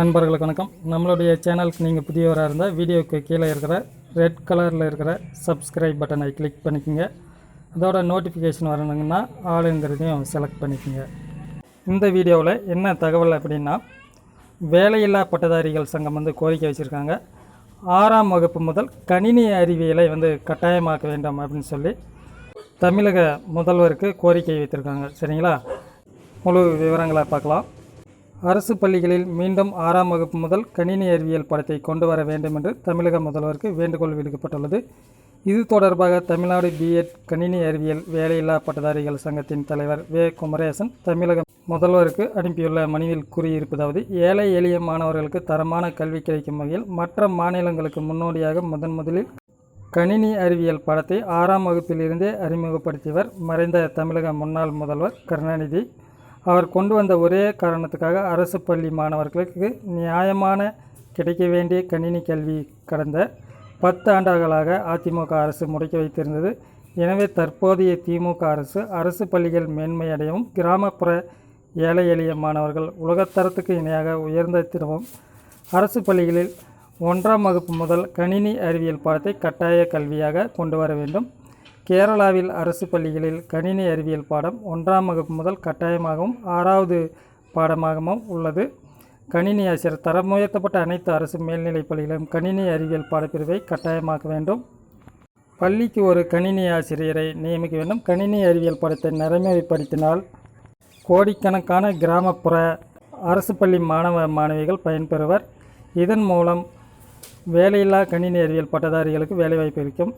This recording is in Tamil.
நண்பர்களுக்கு வணக்கம். நம்மளுடைய சேனலுக்கு நீங்கள் புதியவராக இருந்தால் வீடியோக்கு கீழே இருக்கிற ரெட் கலரில் இருக்கிற சப்ஸ்கிரைப் பட்டனை கிளிக் பண்ணிக்கோங்க. அதோட நோட்டிஃபிகேஷன் வரணுங்கன்னா ஆளுங்கிறதையும் செலக்ட் பண்ணிக்கோங்க. இந்த வீடியோவில் என்ன தகவல் அப்படின்னா வேலையில்லா பட்டதாரிகள் சங்கம் வந்து கோரிக்கை வச்சுருக்காங்க. ஆறாம் வகுப்பு முதல் கணினி அறிவியலை வந்து கட்டாயமாக்க வேண்டும் அப்படின்னு சொல்லி தமிழக முதல்வருக்கு கோரிக்கை வைத்திருக்காங்க. சரிங்களா? முழு விவரங்களை பார்க்கலாம். அரசு பள்ளிகளில் மீண்டும் ஆறாம் வகுப்பு முதல் கணினி அறிவியல் பாடத்தை கொண்டு வர வேண்டும் என்று தமிழக முதல்வருக்கு வேண்டுகோள் விடுக்கப்பட்டுள்ளது. இது தொடர்பாக தமிழ்நாடு பிஎட் கணினி அறிவியல் வேலையில்லா பட்டதாரிகள் சங்கத்தின் தலைவர் வே. குமரேசன் தமிழக முதல்வருக்கு அனுப்பியுள்ள மனுவில் கூறியிருப்பதாவது ஏழை எளிய மாணவர்களுக்கு தரமான கல்வி கிடைக்கும் வகையில் மற்ற மாநிலங்களுக்கு முன்னோடியாக முதன் முதலில் கணினி அறிவியல் பாடத்தை ஆறாம் வகுப்பிலிருந்தே அறிமுகப்படுத்தியவர் மறைந்த தமிழக முன்னாள் முதல்வர் கருணாநிதி. அவர் கொண்டு வந்த ஒரே காரணத்துக்காக அரசு பள்ளி மாணவர்களுக்கு நியாயமான கிடைக்க வேண்டிய கணினி கல்வி கடந்த பத்து ஆண்டுகளாக அதிமுக அரசு முடக்கி வைத்திருந்தது. எனவே தற்போதைய திமுக அரசு அரசு பள்ளிகள் மேன்மையடையவும் கிராமப்புற ஏழை எளிய மாணவர்கள் உலகத்தரத்துக்கு இணையாக உயர்ந்த தினமும் அரசு பள்ளிகளில் ஒன்றாம் வகுப்பு முதல் கணினி அறிவியல் பாடத்தை கட்டாய கல்வியாக கொண்டு வர வேண்டும். கேரளாவில் அரசு பள்ளிகளில் கணினி அறிவியல் பாடம் ஒன்றாம் வகுப்பு முதல் கட்டாயமாகவும் ஆறாவது பாடமாகவும் உள்ளது. கணினி ஆசிரியர் தரம் உயர்த்தப்பட்ட அனைத்து அரசு மேல்நிலைப் பள்ளிகளிலும் கணினி அறிவியல் பாடப்பிரிவை கட்டாயமாக்க வேண்டும். பள்ளிக்கு ஒரு கணினி ஆசிரியரை நியமிக்க வேண்டும். கணினி அறிவியல் பாடத்தை நடைமுறைப்படுத்தினால் கோடிக்கணக்கான கிராமப்புற அரசு பள்ளி மாணவ மாணவிகள் பயன்பெறுவர். இதன் மூலம் வேலையில்லா கணினி அறிவியல் பட்டதாரிகளுக்கு வேலைவாய்ப்பு இருக்கும்.